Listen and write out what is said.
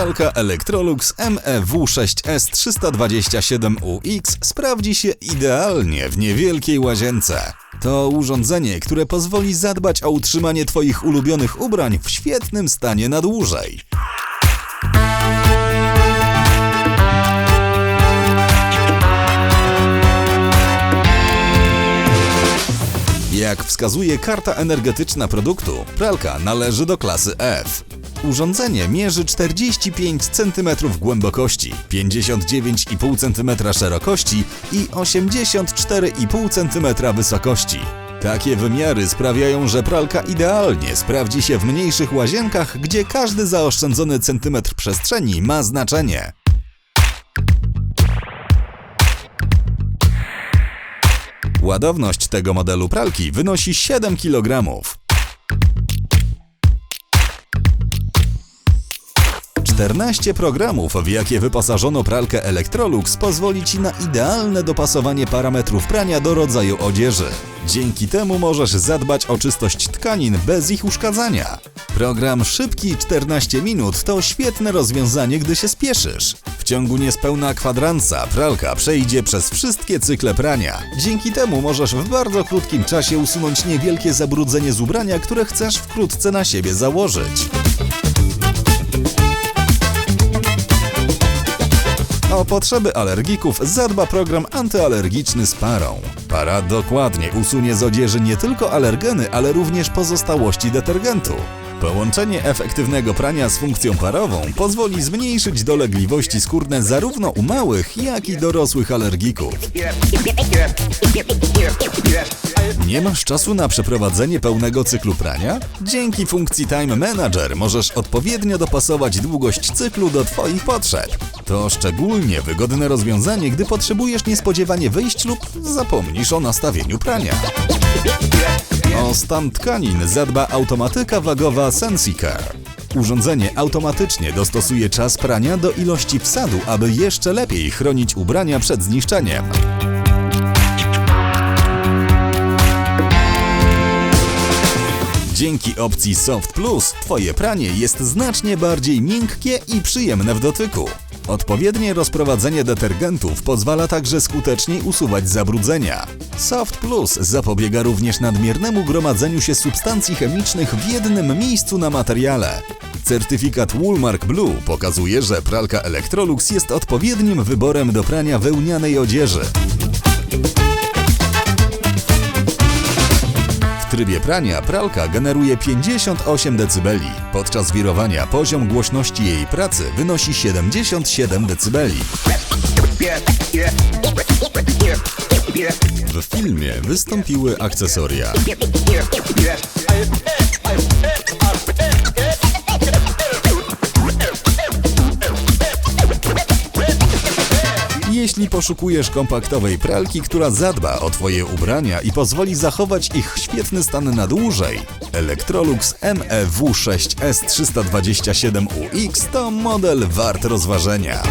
Pralka Electrolux E MEW6S 327UX sprawdzi się idealnie w niewielkiej łazience. To urządzenie, które pozwoli zadbać o utrzymanie Twoich ulubionych ubrań w świetnym stanie na dłużej. Jak wskazuje karta energetyczna produktu, pralka należy do klasy F. Urządzenie mierzy 45 cm głębokości, 59,5 cm szerokości i 84,5 cm wysokości. Takie wymiary sprawiają, że pralka idealnie sprawdzi się w mniejszych łazienkach, gdzie każdy zaoszczędzony centymetr przestrzeni ma znaczenie. Ładowność tego modelu pralki wynosi 7 kg. 14 programów, w jakie wyposażono pralkę Electrolux, pozwoli Ci na idealne dopasowanie parametrów prania do rodzaju odzieży. Dzięki temu możesz zadbać o czystość tkanin bez ich uszkadzania. Program Szybki 14 minut to świetne rozwiązanie, gdy się spieszysz. W ciągu niespełna kwadransa pralka przejdzie przez wszystkie cykle prania. Dzięki temu możesz w bardzo krótkim czasie usunąć niewielkie zabrudzenie z ubrania, które chcesz wkrótce na siebie założyć. O potrzeby alergików zadba program antyalergiczny z parą. Para dokładnie usunie z odzieży nie tylko alergeny, ale również pozostałości detergentu. Połączenie efektywnego prania z funkcją parową pozwoli zmniejszyć dolegliwości skórne zarówno u małych, jak i dorosłych alergików. Nie masz czasu na przeprowadzenie pełnego cyklu prania? Dzięki funkcji Time Manager możesz odpowiednio dopasować długość cyklu do Twoich potrzeb. To szczególnie wygodne rozwiązanie, gdy potrzebujesz niespodziewanie wyjść lub zapomnisz o nastawieniu prania. O stan tkanin zadba automatyka wagowa SensiCare. Urządzenie automatycznie dostosuje czas prania do ilości wsadu, aby jeszcze lepiej chronić ubrania przed zniszczeniem. Dzięki opcji Soft Plus Twoje pranie jest znacznie bardziej miękkie i przyjemne w dotyku. Odpowiednie rozprowadzenie detergentów pozwala także skuteczniej usuwać zabrudzenia. Soft Plus zapobiega również nadmiernemu gromadzeniu się substancji chemicznych w jednym miejscu na materiale. Certyfikat Woolmark Blue pokazuje, że pralka Electrolux jest odpowiednim wyborem do prania wełnianej odzieży. Trybie prania pralka generuje 58 dB. Podczas wirowania poziom głośności jej pracy wynosi 77 dB. W filmie wystąpiły akcesoria. Jeśli poszukujesz kompaktowej pralki, która zadba o Twoje ubrania i pozwoli zachować ich świetny stan na dłużej, Electrolux E MEW6S 327UX to model wart rozważenia.